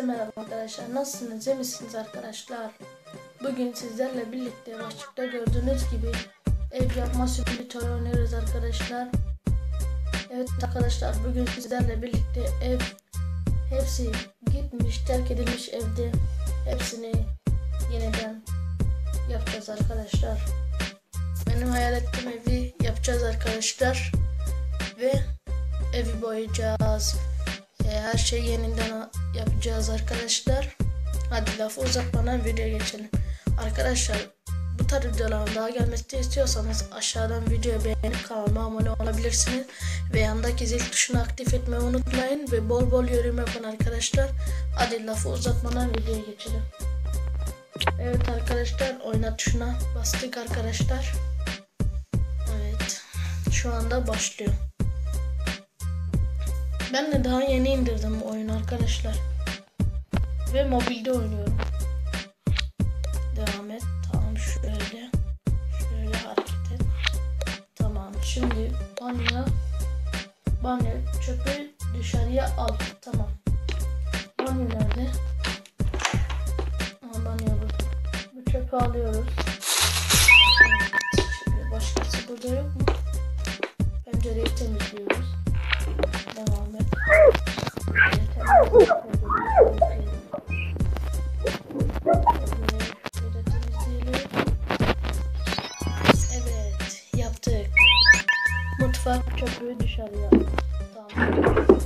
Herkese merhaba arkadaşlar. Nasılsınız? İyi misiniz arkadaşlar? Bugün sizlerle birlikte başlıkta gördüğünüz gibi ev yapma simülatörü oynuyoruz arkadaşlar. Evet arkadaşlar bugün sizlerle birlikte ev hepsi gitmiş terk edilmiş evde hepsini yeniden yapacağız arkadaşlar. Benim hayal ettiğim evi yapacağız arkadaşlar ve evi boyayacağız. Her şeyi yeniden yapacağız arkadaşlar. Hadi lafı uzatmadan videoya geçelim. Arkadaşlar bu tarz videoların daha gelmesini istiyorsanız aşağıdan videoyu beğenip kanalıma abone olabilirsiniz. Ve yandaki zil tuşunu aktif etmeyi unutmayın. Ve bol bol yorum yapın arkadaşlar. Hadi lafı uzatmadan videoya geçelim. Evet arkadaşlar oyna tuşuna bastık arkadaşlar. Evet şu anda başlıyor. Ben de daha yeni indirdim bu oyunu arkadaşlar. Ve mobilde oynuyorum. Devam et. Tamam şöyle. Şöyle hareket et. Tamam. Şimdi banyo banyo çöpü dışarıya al. Tamam. Banyo nerede? Aa, banyo bu. Bu çöpü alıyoruz. Şimdi başkası burada yok mu? Pencereyi temizliyoruz. Evet, yaptık. Mutfak çöpü dışarıya. Tamam.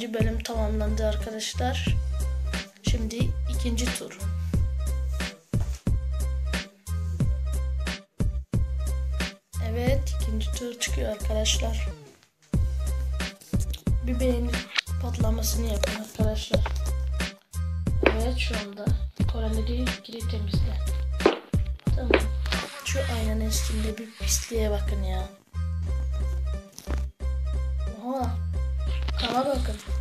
Birinci bölüm tamamlandı arkadaşlar. Şimdi ikinci tur. Evet, ikinci tur çıkıyor arkadaşlar. Bir beğeni patlamasını yapın arkadaşlar. Evet, şu anda koreleri geri temizle. Tamam. Şu aynanın üstünde bir pisliğe bakın ya. Молоко.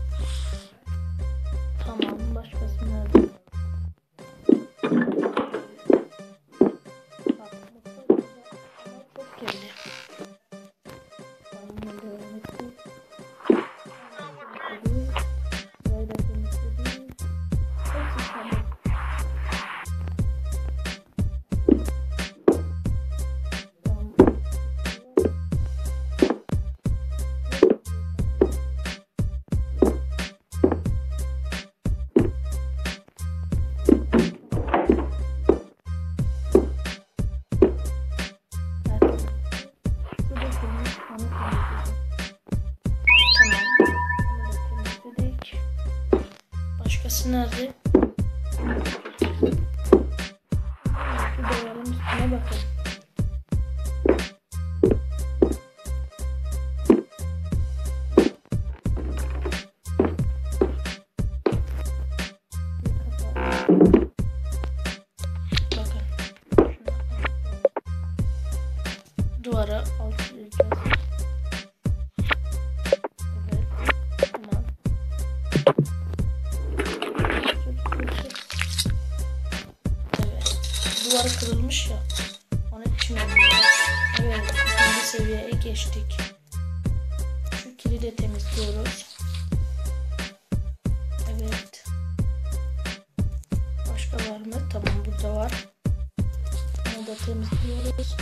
Duvar kırılmış ya. Onun için. Evet. ikinci seviyeye geçtik. Şu kiri de temizliyoruz. Evet. Başka var mı? Tamam burada var. Onu da temizliyoruz.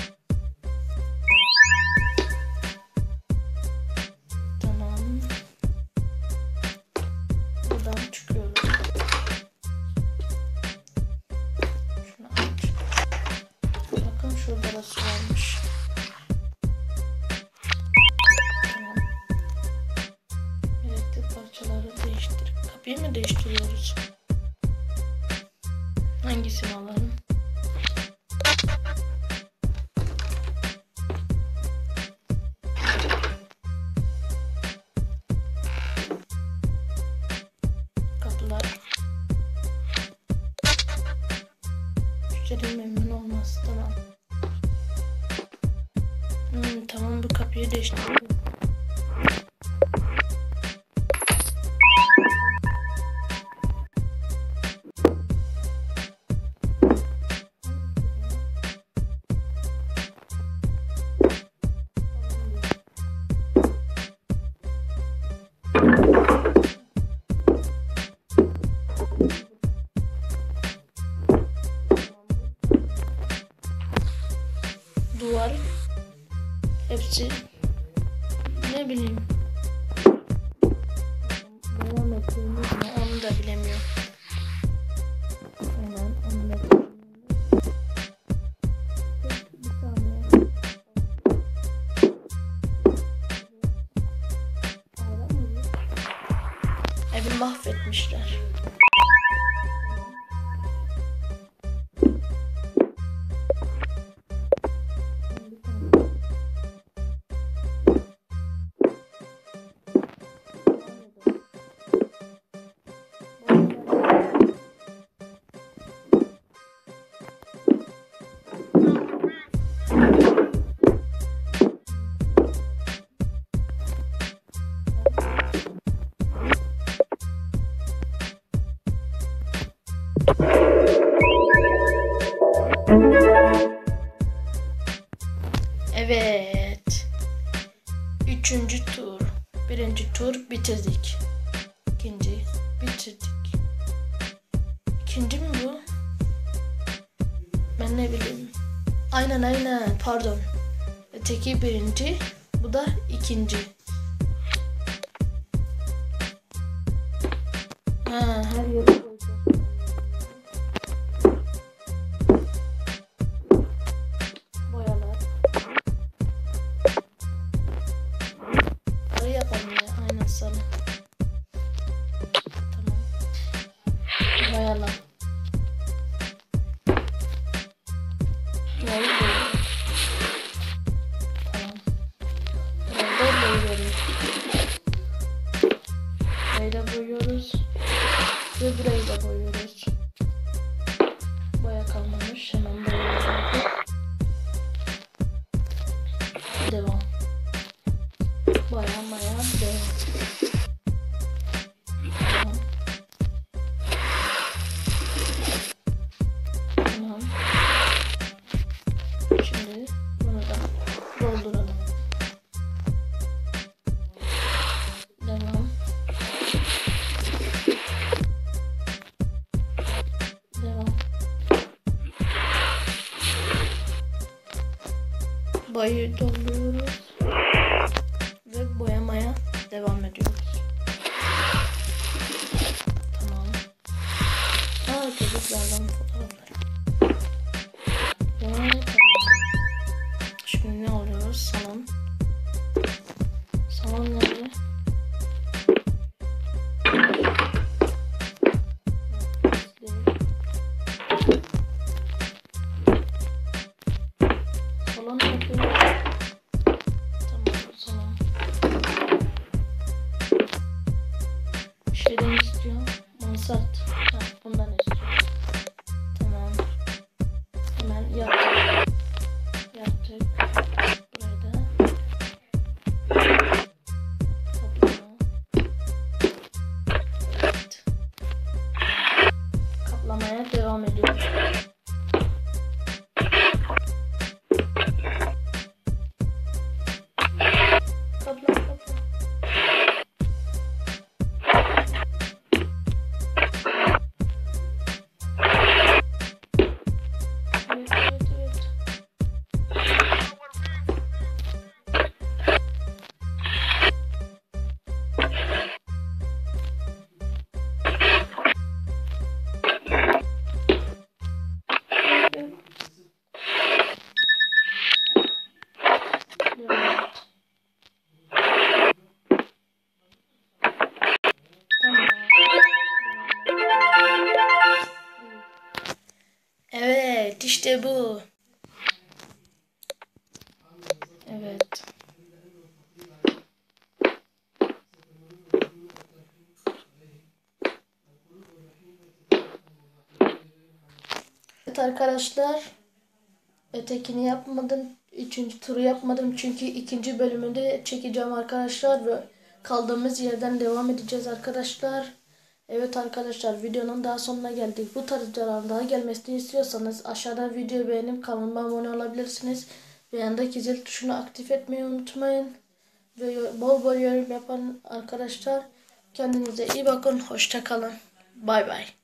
Kapıyı mı değiştiriyoruz? Hangisini alalım? Kapılar. Müşteri memnun olmaz. Tamam. Hmm, tamam bu kapıyı değiştirelim. Evet. Üçüncü tur. Birinci tur bitirdik. İkinci bitirdik. İkinci mi bu? Ben ne bileyim. Aynen aynen pardon. Öteki birinci. Bu da ikinci. Ha, her yere Ve burayı da boyuyoruz. Boya kalmamış. Hemen boyuyoruz. Devam. Boyamaya devam. Tamam. Tamam. Şimdi bunu da dolduralım. Boyayı dolduruyoruz ve boyamaya devam ediyoruz. Tamam. Aa çocuklardan işte bu. Evet. Evet arkadaşlar. Ötekini yapmadım. Üçüncü turu yapmadım. Çünkü ikinci bölümünde çekeceğim arkadaşlar. Ve kaldığımız yerden devam edeceğiz arkadaşlar. Evet arkadaşlar videonun daha sonuna geldik. Bu tarz videoların daha gelmesini istiyorsanız aşağıdan videoyu beğenip kanalıma abone olabilirsiniz. Ve yandaki zil tuşunu aktif etmeyi unutmayın. Ve bol bol yorum yapan arkadaşlar kendinize iyi bakın. Hoşça kalın. Bay bay.